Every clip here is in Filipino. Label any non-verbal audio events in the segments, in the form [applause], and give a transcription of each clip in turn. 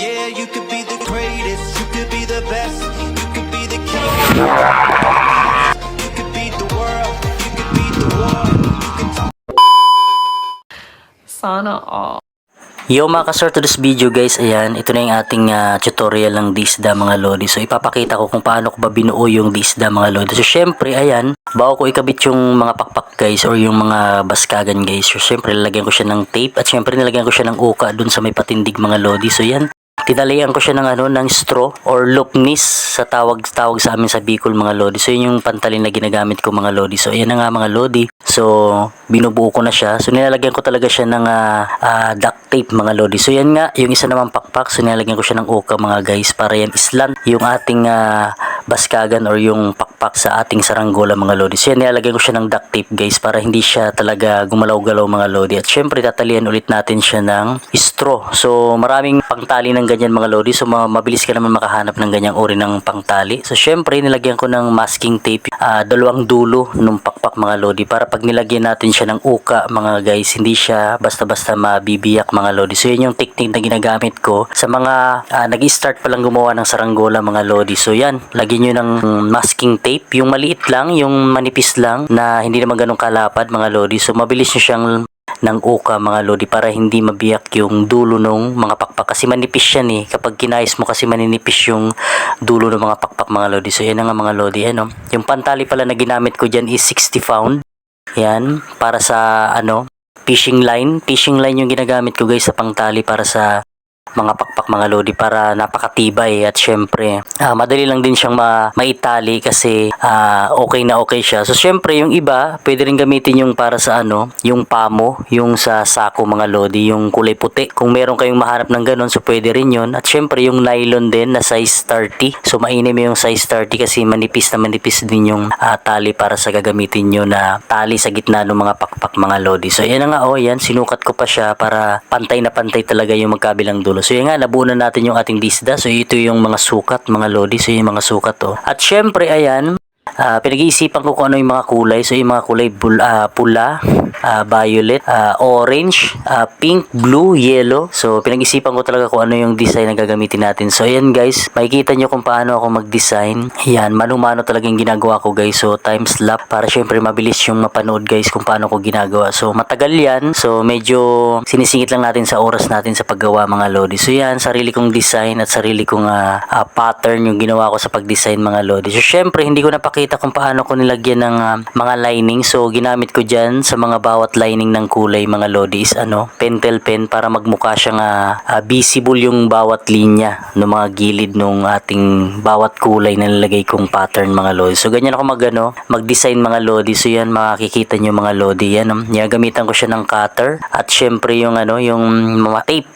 Yeah, you could be the greatest, you could be the best, you could be the king. You could beat the world, you could beat the war. You could talk. Sana all. Yo mga kasor to this video guys, ayan, ito na yung ating ah, tutorial ng disda mga lodi. So ipapakita ko kung paano ko ba binuo yung disda mga lodi. So syempre, ayan, bago ko ikabit yung mga pakpak guys or yung mga baskagan guys. So syempre, lalagyan ko siya ng tape at syempre nilagyan ko siya ng uka dun sa may patindig mga lodi. So yan, tinalayan ko siya ng ano ng straw or loopnis sa tawag tawag sa amin sa Bicol mga lodi. So yun yung pantalin na ginagamit ko mga lodi. So ayan na nga mga lodi. So binubuo ko na siya. So nilalagyan ko talaga siya ng ah, ah, duct tape mga lodi. So yan nga yung isa namang pakpak. So nilalagyan ko siya ng uka mga guys para yan islant yung ating ah, baskagan or yung pakpak sa ating saranggola mga lodi. So yan nilalagyan ko siya ng duct tape guys para hindi siya talaga gumalaw-galaw mga lodi. At syempre tatalian ulit natin siya ng straw. So maraming pangtali ng ganyan mga lodi. So ma- mabilis ka naman makahanap ng ganyang uri ng pangtali. So syempre nilagyan ko ng masking tape ah, dalawang dulo ng pakpak mga lodi para pag nilagyan natin siya ng uka mga guys hindi siya basta-basta mabibiyak mga lodi. So yun yung technique na ginagamit ko sa mga ah, nag-start pa lang gumawa ng saranggola mga lodi. So yan, lagyan nyo ng masking tape. Yung maliit lang, yung manipis lang na hindi naman ganun kalapad mga lodi. So mabilis nyo siyang ng uka mga lodi para hindi mabiyak yung dulo ng mga pakpak. Kasi manipis yan eh. Kapag kinais mo kasi maninipis yung dulo ng mga pakpak mga lodi. So yan nga mga lodi. Ano? Yung pantali pala na ginamit ko dyan is 60 pound. Yan para sa ano fishing line. Fishing line yung ginagamit ko guys sa pangtali para sa mga pakpak mga lodi para napakatibay at syempre ah, madali lang din siyang ma maitali kasi ah, okay na okay siya. So syempre yung iba pwede rin gamitin yung para sa ano, yung pamo, yung sa sako mga lodi, yung kulay puti. Kung meron kayong mahanap ng ganun so pwede rin yun. At syempre yung nylon din na size 30. So mainim yung size 30 kasi manipis na manipis din yung ah, tali para sa gagamitin nyo na tali sa gitna ng mga pakpak mga lodi. So yan na nga oh, yan sinukat ko pa siya para pantay na pantay talaga yung magkabilang dulo. So yan nga, nabuo na natin yung ating disda. So ito yung mga sukat, mga lodi. So yung mga sukat to. At syempre, ayan, ah, pinag-iisipan ko kung ano yung mga kulay. So yung mga kulay bul- ah, pula, ah, violet, ah, orange, ah, pink, blue, yellow. So pinag-isipan ko talaga kung ano yung design na gagamitin natin. So ayan guys, makikita nyo kung paano ako mag-design. Yan, mano-mano talaga yung ginagawa ko guys. So time slap para syempre mabilis yung mapanood guys kung paano ko ginagawa. So matagal yan. So medyo sinisingit lang natin sa oras natin sa paggawa mga lodi. So yan, sarili kong design at sarili kong ah, ah, pattern yung ginawa ko sa pag-design mga lodi. So syempre hindi ko napakita kung paano ko nilagyan ng ah, mga lining. So ginamit ko dyan sa mga bawat lining ng kulay mga lodi is ano, pentel pen para magmukha siyang ah, ah, visible yung bawat linya ng mga gilid ng ating bawat kulay na nilagay kong pattern mga lodi. So ganyan ako mag ano, mag-design mga lodi. So yan makikita nyo mga lodi. Yan, um, yan gamitan ko siya ng cutter at syempre yung ano, yung mga tape,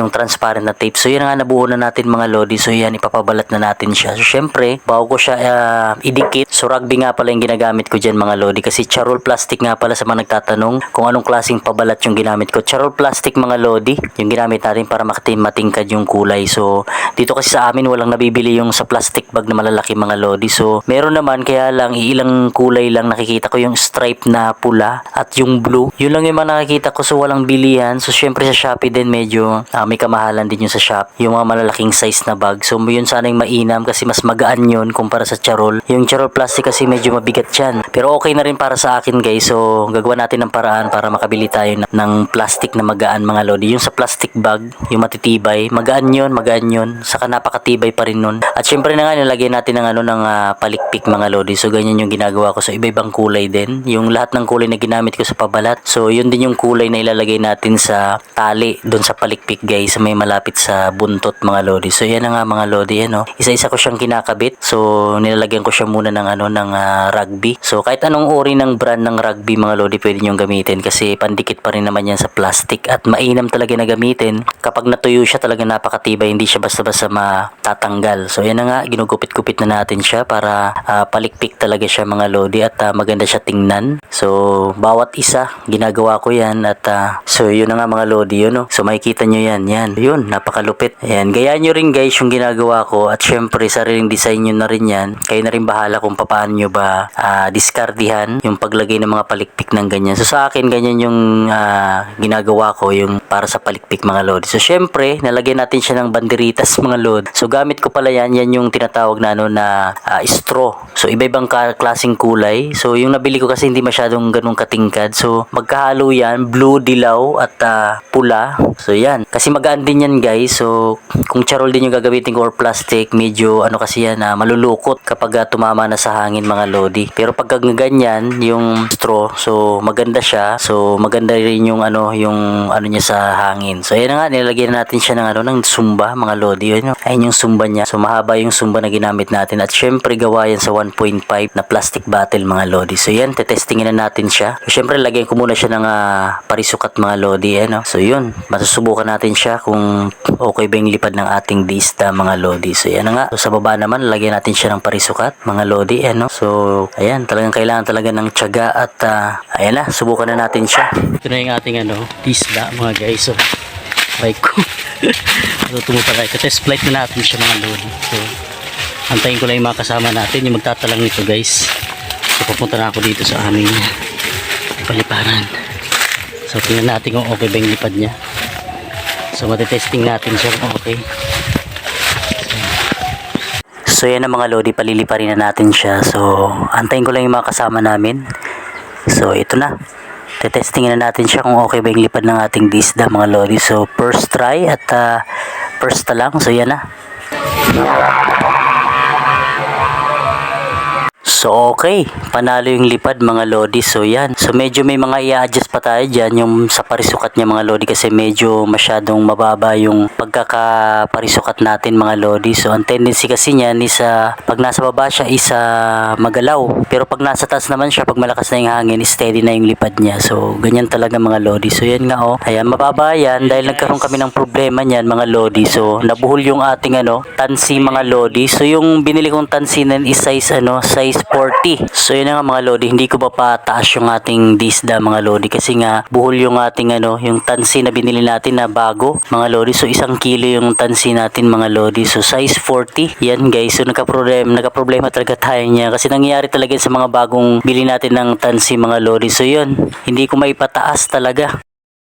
yung transparent na tape. So yan nga nabuo na natin mga lodi. So yan ipapabalat na natin siya. So syempre, bago ko siya ah, idikit, so rugby nga pala yung ginagamit ko dyan mga lodi kasi charol plastic nga pala sa mga nagtatanong kung anong klaseng pabalat yung ginamit ko. Charol plastic mga lodi, yung ginamit natin para makati matingkad yung kulay. So dito kasi sa amin walang nabibili yung sa plastic bag na malalaki mga lodi. So meron naman kaya lang ilang kulay lang nakikita ko yung stripe na pula at yung blue. Yun lang yung mga nakikita ko so walang bilihan. So syempre sa Shopee din medyo ah, may kamahalan din yung sa shop. Yung mga malalaking size na bag. So yun sana yung mainam kasi mas magaan yun kumpara sa charol. Yung charol plastic kasi medyo mabigat yan. Pero okay na rin para sa akin guys. So gagawa natin ng paraan para makabili tayo ng, plastic na magaan mga lodi. Yung sa plastic bag, yung matitibay, magaan yun, magaan yun. Saka napakatibay pa rin nun. At syempre na nga nilagay natin ng ano ng ah, palikpik mga lodi. So ganyan yung ginagawa ko. So iba-ibang kulay din. Yung lahat ng kulay na ginamit ko sa pabalat. So yun din yung kulay na ilalagay natin sa tali doon sa palikpik guys. May malapit sa buntot mga lodi. So yan na nga mga lodi. Ano. Isa-isa ko siyang kinakabit. So nilalagyan ko siya muna ng ano ng ah, rugby. So kahit anong uri ng brand ng rugby mga lodi pwede nyo gamitin kasi pandikit pa rin naman yan sa plastic at mainam talaga na gamitin. Kapag natuyo siya talaga napakatibay. Hindi siya basta-basta matatanggal. So yan na nga ginugupit-gupit na natin siya para ah, palikpik talaga siya mga lodi at ah, maganda siya tingnan. So bawat isa ginagawa ko yan at ah, so yun na nga mga lodi yun no. So makikita nyo yan yan. Yun, napakalupit. Ayan, gayaan nyo rin guys yung ginagawa ko at syempre sariling design nyo na rin yan. Kayo na rin bahala kung paano nyo ba ah, diskardihan yung paglagay ng mga palikpik ng ganyan. So sa akin, ganyan yung ah, ginagawa ko, yung para sa palikpik mga lodi. So syempre, nalagyan natin siya ng banderitas mga lodi. So gamit ko pala yan, yan yung tinatawag na ano na ah, straw. So iba-ibang klaseng kulay. So yung nabili ko kasi hindi masyadong ganun katingkad. So magkahalo yan, blue, dilaw at ah, pula. So yan. Kasi magaan din yan guys. So kung charol din yung gagamitin ko or plastic, medyo ano kasi yan, ah, malulukot kapag ah, tumama na sa hangin mga lodi. Pero pag ganyan, yung straw, so maganda siya. So maganda rin yung ano, yung ano niya sa hangin. So ayan na nga, nilagyan na natin siya ng ano, ng sumba mga lodi. Yun, yung- ayun yung sumba niya. So mahaba yung sumba na ginamit natin. At syempre gawa yan sa 1.5 na plastic bottle mga lodi. So yan, tetestingin na natin siya. So syempre lagyan ko muna siya ng ah, parisukat mga lodi. Ano? So yun, masusubukan natin siya kung okay ba yung lipad ng ating dista mga lodi. So yan nga. So sa baba naman, lagyan natin siya ng parisukat mga lodi. Ano? So ayan, talagang kailangan talaga ng tiyaga at ah, ayan na, subukan na natin siya. Ito na yung ating ano, isda mga guys. So, bike ko. [laughs] Tutungo pala. Test flight na natin siya mga lodi. So, antayin ko lang yung mga kasama natin, yung magtatalang nito guys. So, pupunta na ako dito sa aming paliparan. So, tingnan natin kung okay ba yung lipad niya. So, matitesting natin siya kung okay. So, yan ang mga lodi, paliliparin na natin siya. So, antayin ko lang yung mga kasama namin. So, ito na. Tetestingin na natin siya kung okay ba yung lipad ng ating disda mga lodi. So, first try at ah, first na lang. So, yan na. So okay, panalo yung lipad mga lodi. So yan. So medyo may mga i-adjust pa tayo dyan yung sa parisukat niya mga lodi kasi medyo masyadong mababa yung pagkakaparisukat natin mga lodi. So ang tendency kasi niyan is ah, pag nasa baba siya is ah, magalaw. Pero pag nasa taas naman siya, pag malakas na yung hangin, steady na yung lipad niya. So ganyan talaga mga lodi. So yan nga oh. Ayan, mababa yan dahil nagkaroon kami ng problema niyan mga lodi. So nabuhol yung ating ano, tansi mga lodi. So yung binili kong tansi na is size ano, size 40. So yun na nga mga lodi, hindi ko pa pataas yung ating disda mga lodi kasi nga buhol yung ating ano, yung tansi na binili natin na bago mga lodi. So isang kilo yung tansi natin mga lodi. So size 40. Yan guys, so nagka-problem, nagka-problema talaga tayo niya kasi nangyayari talaga sa mga bagong bili natin ng tansi mga lodi. So yun, hindi ko maipataas talaga.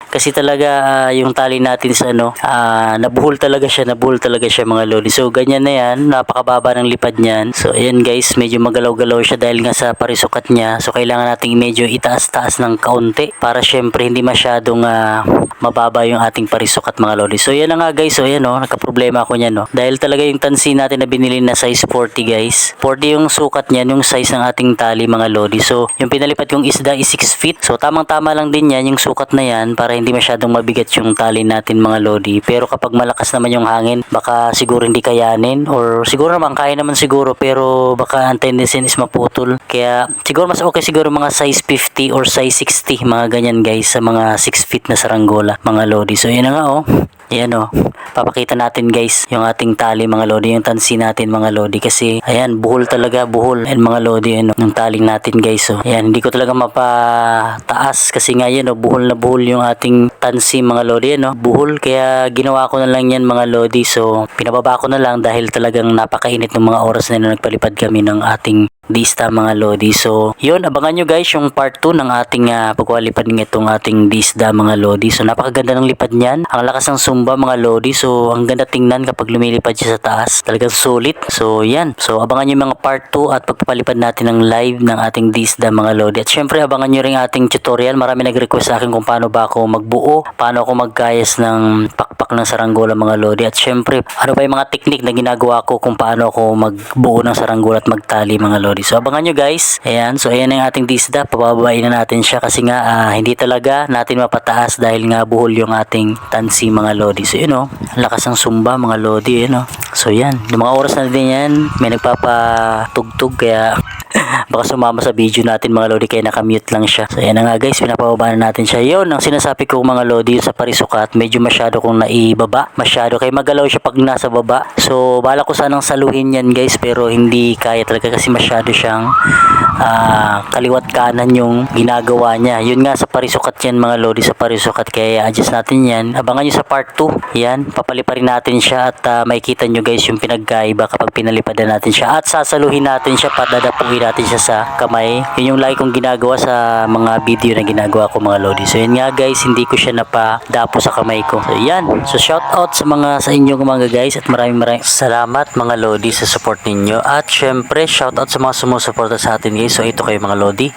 Kasi talaga ah, yung tali natin sa ano, ah, nabuhol talaga siya, nabuhol talaga siya mga lodi. So ganyan na yan, napakababa ng lipad niyan. So ayan guys, medyo magalaw-galaw siya dahil nga sa parisukat niya. So kailangan nating medyo itaas-taas ng kaunti para syempre hindi masyadong ah, mababa yung ating parisukat mga lodi. So yan nga guys, so ayan oh, nagka-problema ako niyan no. Dahil talaga yung tansi natin na binili na size 40 guys. 40 yung sukat niyan, yung size ng ating tali mga lodi. So yung pinalipad kong isda is 6 feet. So tamang-tama lang din yan yung sukat na yan para hindi masyadong mabigat yung tali natin mga lodi. Pero kapag malakas naman yung hangin, baka siguro hindi kayanin or siguro naman kaya naman siguro pero baka ang tendency is maputol. Kaya siguro mas okay siguro mga size 50 or size 60 mga ganyan guys sa mga 6 feet na saranggola mga lodi. So yun na nga oh. Ayan o. Papakita natin guys yung ating tali mga lodi. Yung tansi natin mga lodi. Kasi ayan buhol talaga buhol. And mga lodi ano, yung taling natin guys. So, ayan hindi ko talaga mapataas. Kasi nga yan o buhol na buhol yung ating tansi mga lodi. Ano, buhol. Kaya ginawa ko na lang yan mga lodi. So pinababa ko na lang dahil talagang napakainit ng mga oras na yun na nagpalipad kami ng ating Dista mga Lodi. So, yun, abangan nyo guys yung part 2 ng ating uh, pagwalipad ng itong ating Disda mga Lodi. So, napakaganda ng lipad niyan. Ang lakas ng sumba mga Lodi. So, ang ganda tingnan kapag lumilipad siya sa taas. Talagang sulit. So, yan. So, abangan nyo mga part 2 at pagpapalipad natin ng live ng ating Disda mga Lodi. At syempre, abangan nyo rin ating tutorial. Marami nag-request sa akin kung paano ba ako magbuo, paano ako magkayas ng pakpak ng saranggola mga Lodi. At syempre, ano ba yung mga technique na ginagawa ko kung paano ako magbuo ng saranggola at magtali mga Lodi. So abangan nyo guys. Ayan, so ayan ang ating disda. Pababain na natin siya kasi nga ah, hindi talaga natin mapataas dahil nga buhol yung ating tansi mga Lodi. So yun o, ang lakas ng sumba mga Lodi. Yun o. So yan, yung mga oras na din yan, may nagpapatugtog kaya [laughs] baka sumama sa video natin mga lodi kaya nakamute lang siya. So yan na nga guys, pinapababa na natin siya. Yun, ang sinasabi ko mga lodi sa parisukat, medyo masyado kong naibaba. Masyado kaya magalaw siya pag nasa baba. So bala ko sanang saluhin yan guys pero hindi kaya talaga kasi masyado siyang ah, kaliwat kanan yung ginagawa niya. Yun nga sa parisukat yan mga lodi sa parisukat kaya adjust natin yan. Abangan nyo sa part 2. Yan, papaliparin natin siya at ah, makikita nyo guys yung pinagkaiba kapag pinalipadan natin siya at sasaluhin natin siya padadapuin natin siya sa kamay. Yun yung like kong ginagawa sa mga video na ginagawa ko mga lodi. So yun nga guys, hindi ko siya napadapo sa kamay ko. So yan. So shout out sa mga sa inyong mga guys at maraming maraming salamat mga lodi sa support ninyo. At syempre shout out sa mga sumusuporta sa atin guys. So ito kayo mga lodi.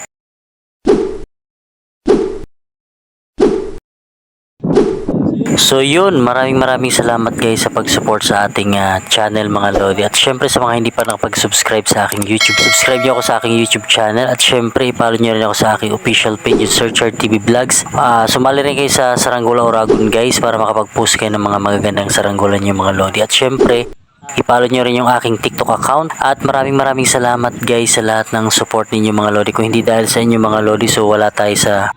So yun, maraming maraming salamat guys sa pag-support sa ating ah, channel mga Lodi. At syempre sa mga hindi pa nakapag-subscribe sa aking YouTube, subscribe nyo ako sa aking YouTube channel. At syempre, follow nyo rin ako sa aking official page, Searcher TV Vlogs. Ah, sumali rin kayo sa Saranggola Oragon guys para makapag-post kayo ng mga magagandang saranggola nyo mga Lodi. At syempre, I-follow nyo rin yung aking TikTok account at maraming maraming salamat guys sa lahat ng support ninyo mga Lodi. Kung hindi dahil sa inyo mga Lodi so wala tayo sa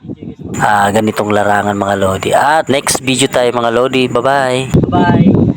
ah, ganitong larangan mga Lodi. At next video tayo mga Lodi. Bye bye. Bye.